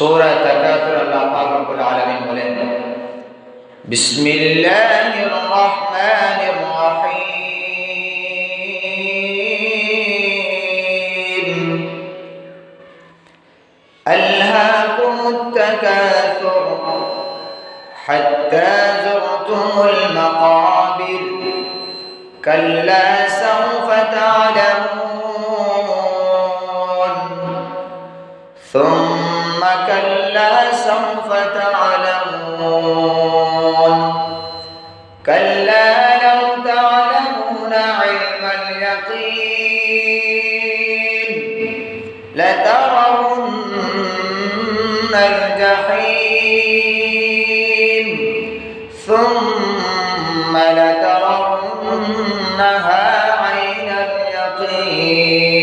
সূরা তাকাতুর আল্লাহ পাক রব্বুল আলামিন বলেন বিসমিল্লাহির রহমানির রহিম ألهاكم التكاثر حتى زرتم المقابر كلا كلا لو تعلمون علم اليقين لترون الجحيم ثم لترونها عين اليقين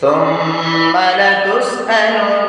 ثم لتسألن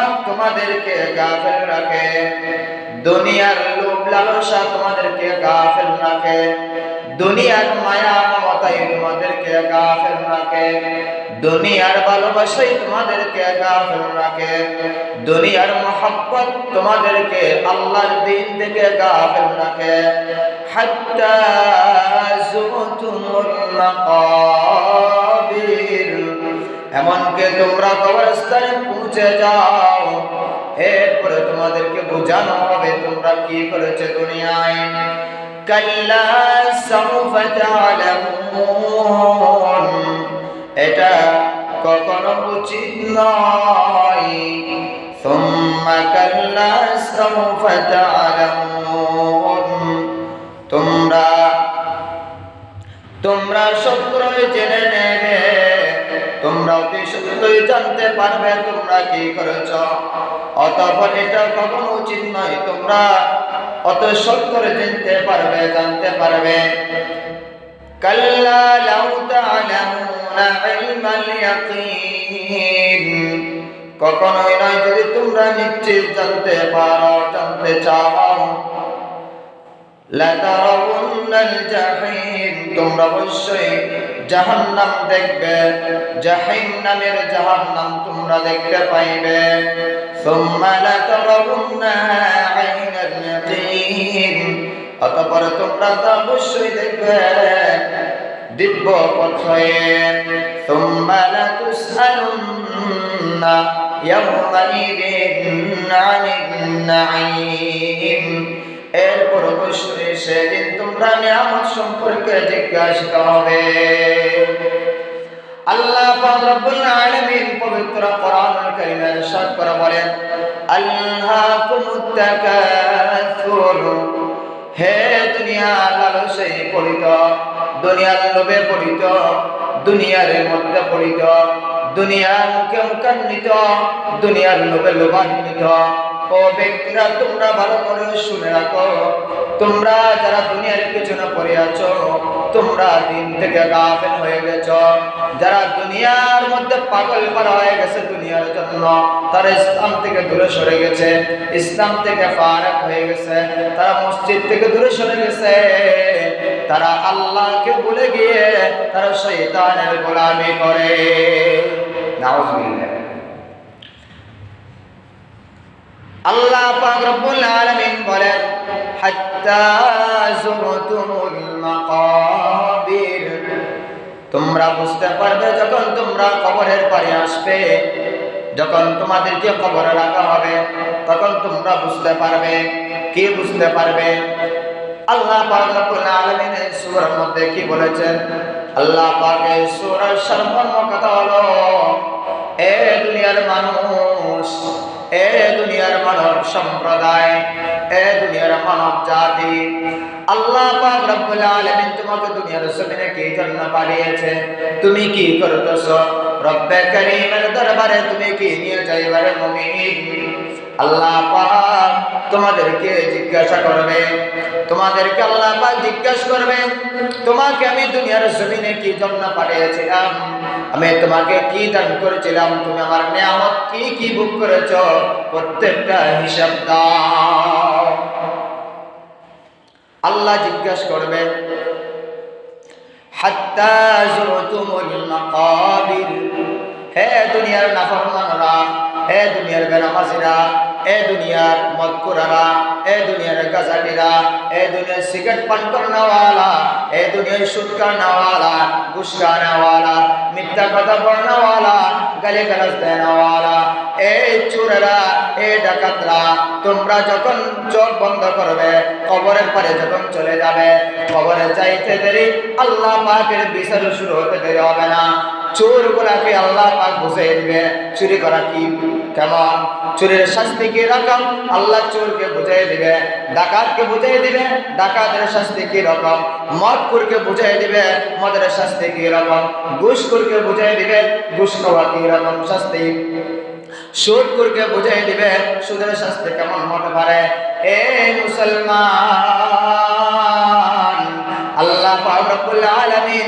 তোমাদেরকে গাফেল রাখে। দুনিয়ার লোভ লালসা তোমাদেরকে গাফেল রাখে। দুনিয়ার মায়া মমতাই তোমাদেরকে গাফেল রাখে। দুনিয়ার ভালোবাসাই তোমাদেরকে গাফেল রাখে। দুনিয়ার মোহাব্বত তোমাদেরকে আল্লাহর দিন থেকে গাফেল রাখে। এমনকি তোমরা কবরস্থানে পৌঁছে যাও। এরপরে তোমাদেরকে বোঝানো হবে তোমরা কি করেছ দুনিয়ায়। কাল্লা সাউফা তাআলামুন। এটা কখনো উচিত নয়। সুম্মা কাল্লা সাউফা তাআলামুন। তোমরা তোমরা সত্য জেনে নেবে। অতি জানতে পারবে তোমরা কি করেছ? এটা কখনো উচিত নয় তোমরা। অত সত্তর জানতে পারবে জানতে পারবে। কখনোই নয় যদি তোমরা নিশ্চিত জানতে পারো, জানতে চাও। লাতারাউন্নাল জাহিম। তোমরা অবশ্যই জাহান্নাম দেখবে জাহিম নামের জাহান্নাম তোমরা দেখতে পাইবে। অতঃপর তোমরা তো অবশ্যই দেখবে দিব্য পথে। ইয়াওমাইদিন আনিন নাঈম। এরপর অবশ্যই সেদিন তোমরা নিয়ামত সম্পর্কে জিজ্ঞাসিত হবে আল্লাহ পাক রব্বুল আলামিন পবিত্র কোরআনুল কারীমে ইরশাদ করে বলেন আল্লাহকুমুত তাকাসুর হে দুনিয়া লালসে পড়িত দুনিয়ার লোভে পড়িত দুনিয়ার মধ্যে পড়িত দুনিয়ার মুখে মুখান্বিত, দুনিয়ার লোভে লোভান্বিত। ও ব্যক্তিরা তোমরা ভালো করে শুনে রাখো। তোমরা যারা দুনিয়ার পিছনে পড়ে আছো, তোমরা দিন থেকে গাফেল হয়ে গেছো। যারা দুনিয়ার মধ্যে পাগল করা হয়ে গেছে দুনিয়ার জন্য, তারা ইসলাম থেকে দূরে সরে গেছে, ইসলাম থেকে ফারাক হয়ে গেছে, তারা মসজিদ থেকে দূরে সরে গেছে। তারা আল্লাহকে ভুলে গিয়ে তারা শয়তানের গোলামি করে। নাউজুবিল্লাহ। আল্লাহ পাক রব্বুল আলামিন বলেন, হাত্তা যুরতুমুল মাকাবির। তোমরা বুঝতে পারবে যখন তোমরা কবরের পারে আসবে, যখন তোমাদেরকে কবরে রাখা হবে, তখন তোমরা বুঝতে পারবে, কে বুঝতে পারবে? আল্লাহ পাক রব্বুল আলামিন সূরার মধ্যে কি বলেছেন? আল্লাহ পাক এই সূরার সর্বপ্রথম কথা হলো, এ দুনিয়ার মানুষ এ দুনিয়ার মানব সম্প্রদায়, এ দুনিয়ার মানব জাতি। আল্লাহ পাক রব্বুল আলামিন তোমাকে দুনিয়ার জমিনে কি জন্য পাঠিয়েছে? তুমি কি করতেছো? রব্বে করিমের দরবারে তুমি কি নিয়ে যাইবারে মুমিন? আল্লাহ পাক তোমাদেরকে জিজ্ঞাসা করবে। তোমাদেরকে আল্লাহ পাক জিজ্ঞাসা করবে, তোমাকে আমি দুনিয়ার জমিনে কি জন্য পাঠিয়েছিলাম? আমি তোমাকে কি দান করেছিলাম? তুমি আমার নিয়ামত কি কি বুক করেছ? প্রত্যেকটা হিসাব দাও। আল্লাহ জিজ্ঞাসা করবে, হাত্তা জুরতুমুল মাকাবির। হে দুনিয়ার নাফরমানরা, হে দুনিয়ার বেনামাজিরা এ দুনিয়ার মদকুরারা এ দুনিয়ার গাজাটিরা এ দুনিয়ার সিগারেট পান করনাওয়ালা, এ দুনিয়ার সুদ করনাওয়ালা মিথ্যা কথা বলনাওয়ালা গালি গালাজ দেনাওয়ালা। এই চোরেরা এই ডাকাতরা, তোমরা যখন চোখ বন্ধ করবে, কবরের পরে যখন চলে যাবে, কবরে চাইতে দেরি, আল্লাহ পাকের বিচার শুরু হতে দেরি হবে না। চোর গুলাকে আল্লাহ পাক বুঝিয়ে দিবে, চুরি করা কি? কেমন? চোরের শাস্তি কি রকম? আল্লাহ চোরকে বুঝিয়ে দিবে, ডাকাতকে বুঝিয়ে দিবে, ডাকাতের শাস্তি কি রকম? মদকুরকে বুঝিয়ে দিবে, মদের শাস্তি কি রকম? ঘুষখোরকে বুঝিয়ে দিবে, ঘুষ খাওয়া কি রকম শাস্তি? সুদ করকে বুঝাই দিবে, সুদের শাস্তি কেমন হতে পারে? এ মুসলমান, আল্লাহ পাক রব্বুল আলামিন